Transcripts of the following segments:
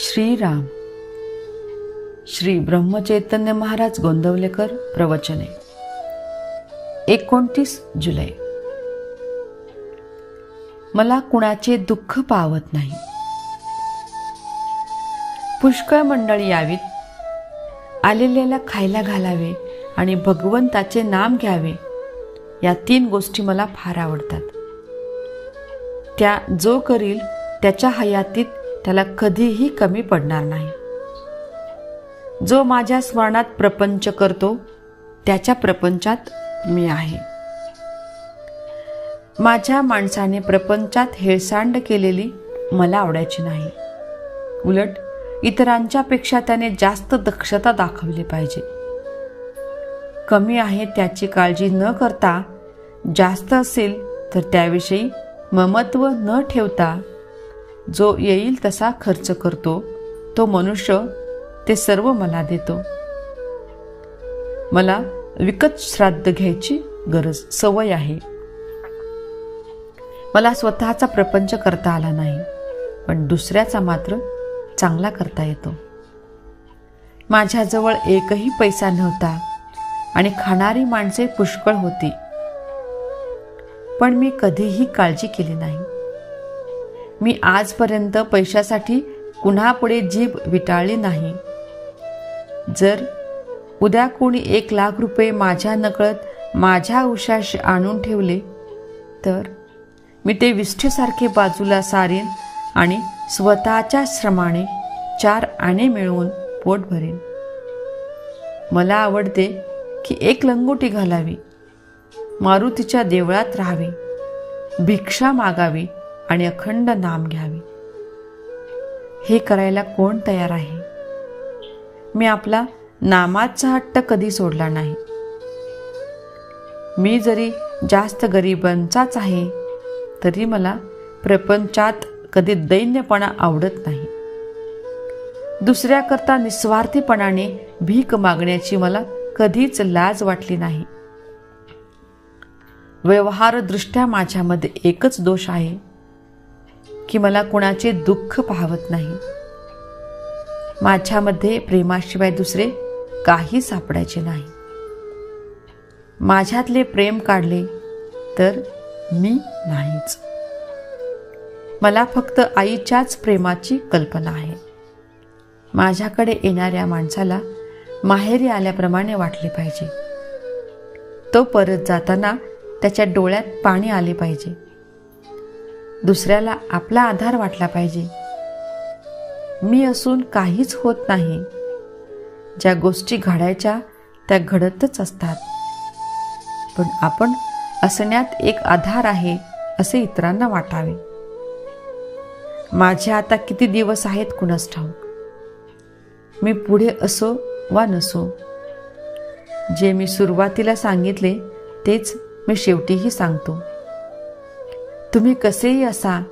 श्रीराम. श्री ब्रह्मचैतन्य महाराज गोंदवलेकर प्रवचने. एकोणतीस जुलै. मला कुणाचे दुःख पावत नाही. पुष्कळ मंडळी यावीत. आलेल्याला खायला घालावे आणि भगवंताचे नाम घ्यावे या तीन गोष्टी मला फार आवडतात. त्या जो करील त्याच्या हयातीत त्याला कधीही कमी पडणार नाही. जो माझ्या स्मरणात प्रपंच करतो त्याच्या प्रपंचात मी आहे. माझ्या माणसाने प्रपंचात हेळसांड केलेली मला आवडायची नाही. उलट इतरांच्यापेक्षा त्याने जास्त दक्षता दाखवली पाहिजे. कमी आहे त्याची काळजी न करता जास्त असेल तर त्याविषयी ममत्व न ठेवता जो येईल तसा खर्च करतो तो मनुष्य ते सर्व मला देतो. मला विकत श्राद्ध घ्यायची गरज सवय आहे. मला स्वतःचा प्रपंच करता आला नाही पण दुसऱ्याचा मात्र चांगला करता येतो. माझ्याजवळ एकही पैसा नव्हता आणि खाणारी माणसे पुष्कळ होती. पण मी कधीही काळजी केली नाही. मी आजपर्यंत पैशासाठी कुणापुढे जीभ विटाळली नाही. जर उद्या कोणी एक लाख रुपये माझ्या नकळत माझ्या उशाशी आणून ठेवले तर मी ते विष्ठेसारखे बाजूला सारेन आणि स्वतःच्या श्रमाने चार आणे मिळवून पोट भरेन. मला आवडते की एक लंगोटी घालावी मारुतीच्या देवळात राहावे भिक्षा मागावी आणि अखंड नाम घ्यावे. हे करायला कोण तयार आहे? मी आपला नामाचा हट्ट कधी सोडला नाही. मी जरी जास्त गरिबांचाच आहे तरी मला प्रपंचात कधी दैन्यपणा आवडत नाही. दुसऱ्याकरता निस्वार्थीपणाने भीक मागण्याची मला कधीच लाज वाटली नाही. व्यवहारदृष्ट्या माझ्यामध्ये एकच दोष आहे. की मला कुणाचे दुःख पाहवत नाही. माझ्यामध्ये प्रेमाशिवाय दुसरे काही सापडायचे नाही. माझ्यातले प्रेम काढले तर मी नाहीच. मला फक्त आईच्याच प्रेमाची कल्पना आहे. माझ्याकडे येणाऱ्या माणसाला माहेरी आल्याप्रमाणे वाटले पाहिजे. तो परत जाताना त्याच्या डोळ्यात पाणी आले पाहिजे. दुसऱ्याला आपला आधार वाटला पाहिजे. मी असून काहीच होत नाही. ज्या गोष्टी घडायच्या त्या घडतच असतात. पण आपण असण्यात एक आधार आहे असे इतरांना वाटावे. माझे आता किती दिवस आहेत कुणास ठाऊक? मी पुढे असो वा नसो. जे मी सुरुवातीला सांगितले तेच मी शेवटीही सांगतो. तुम्ही कसेही असा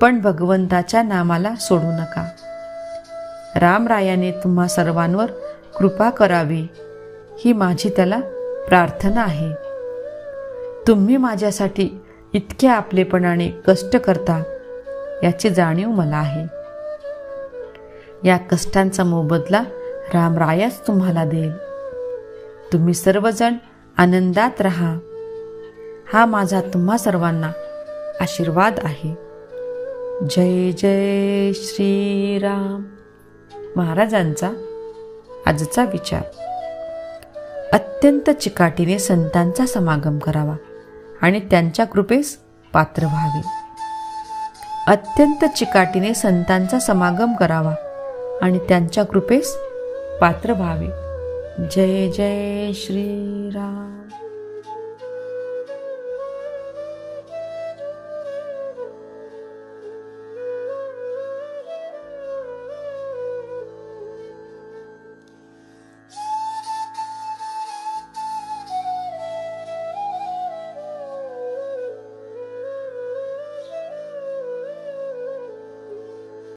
पण भगवंताच्या नामाला सोडू नका. रामरायाने तुम्हा सर्वांवर कृपा करावी ही माझी त्याला प्रार्थना आहे. तुम्ही माझ्यासाठी इतक्या आपलेपणाने कष्ट करता याची जाणीव मला आहे. या कष्टांचा मोबदला रामरायाच तुम्हाला देईल. तुम्ही सर्वजण आनंदात राहा. हा माझा तुम्हा सर्वांना आशीर्वाद आहे. जय जय श्रीराम. महाराजांचा आजचा विचार. अत्यंत चिकाटीने संतांचा समागम करावा आणि त्यांच्या कृपेस पात्र व्हावे. अत्यंत चिकाटीने संतांचा समागम करावा आणि त्यांच्या कृपेस पात्र व्हावे. जय जय श्रीराम.